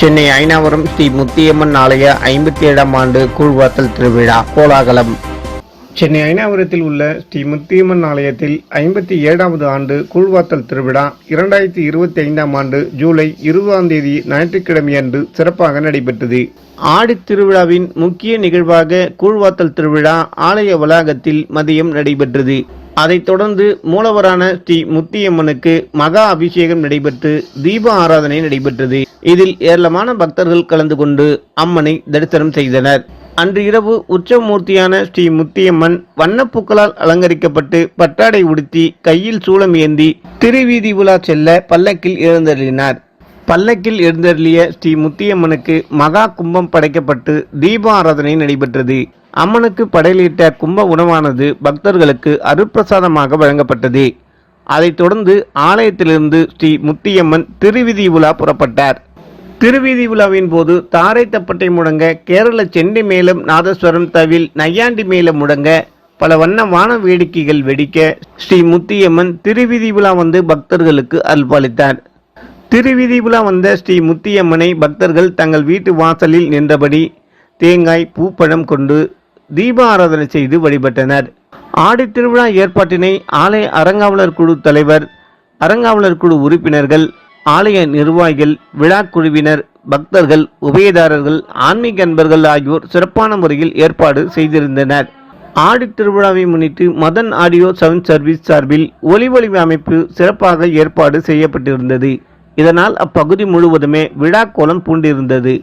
சென்னை ஐநாவரம் ஸ்ரீ முத்தியம்மன் ஆலய ஐம்பத்தி ஏழாம் ஆண்டு கூழ்வாத்தல் திருவிழா கோலாகலம். சென்னை ஐநாவரத்தில் உள்ள ஸ்ரீ முத்தியம்மன் ஆலயத்தில் ஐம்பத்தி ஏழாவது ஆண்டு கூழ்வாத்தல் திருவிழா இரண்டாயிரத்தி இருபத்தி ஐந்தாம் ஆண்டு ஜூலை இருபதாம் தேதி ஞாயிற்றுக்கிழமையன்று சிறப்பாக நடைபெற்றது. ஆடித் திருவிழாவின் முக்கிய நிகழ்வாக கூழ்வாத்தல் திருவிழா ஆலய வளாகத்தில் மதியம் நடைபெற்றது. அதைத் தொடர்ந்து மூலவரான ஸ்ரீ முத்தியம்மனுக்கு மகா அபிஷேகம் நடைபெற்று தீப ஆராதனை நடைபெற்றது. இதில் ஏராளமான பக்தர்கள் கலந்து கொண்டு அம்மனை தரிசனம் செய்தனர். அன்று இரவு உச்சமூர்த்தியான ஸ்ரீ முத்தியம்மன் வண்ணப்பூக்களால் அலங்கரிக்கப்பட்டு பட்டாடை உடுத்தி கையில் சூளம் ஏந்தி திருவீதி உலா செல்ல பல்லக்கில் எழுந்தருளினார். பல்லக்கில் எழுந்தருளிய ஸ்ரீ முத்தியம்மனுக்கு மகா கும்பம் படைக்கப்பட்டு தீப ஆராதனை நடைபெற்றது. அம்மனுக்கு படையலிட்ட கும்ப உணவானது பக்தர்களுக்கு அருப்பிரசாதமாக வழங்கப்பட்டது. அதைத் தொடர்ந்து ஆலயத்திலிருந்து ஸ்ரீ முத்தியம்மன் திருவிதி உலா புறப்பட்டார். திருவீதி விழாவின் போது தாரை தப்பட்டை முழங்க கேரள செண்டி மேளம் நாதஸ்வரம் தவில் நையாண்டி மேளம் முழங்க பல வண்ண வான வேடிக்கைகள் வெடிக்க ஸ்ரீ முத்தியம்மன் திருவீதி விழா வந்து பக்தர்களுக்கு அல்பாளித்தார் திருவிதிபுலா வந்த ஸ்ரீ முத்தியம்மனை பக்தர்கள் தங்கள் வீட்டு வாசலில் நின்றபடி தேங்காய் பூப்பழம் கொண்டு தீப ஆராதனை செய்து வழிபட்டனர். ஆடி திருவிழா ஏற்பாட்டினை ஆலய அறங்காவலர் குழு தலைவர் அறங்காவலர் குழு உறுப்பினர்கள் ஆலய நிர்வாகிகள் விழா குழுவினர் பக்தர்கள் உபயதாரர்கள் ஆன்மீக அன்பர்கள் ஆகியோர் சிறப்பான முறையில் ஏற்பாடு செய்திருந்தனர். ஆடி திருவிழாவை முன்னிட்டு மதன் ஆடியோ சவுண்ட் சர்வீஸ் சார்பில் ஒலி ஒளிவு அமைப்பு சிறப்பாக ஏற்பாடு செய்யப்பட்டிருந்தது. இதனால் அப்பகுதி முழுவதுமே விழா கோலம் பூண்டிருந்தது.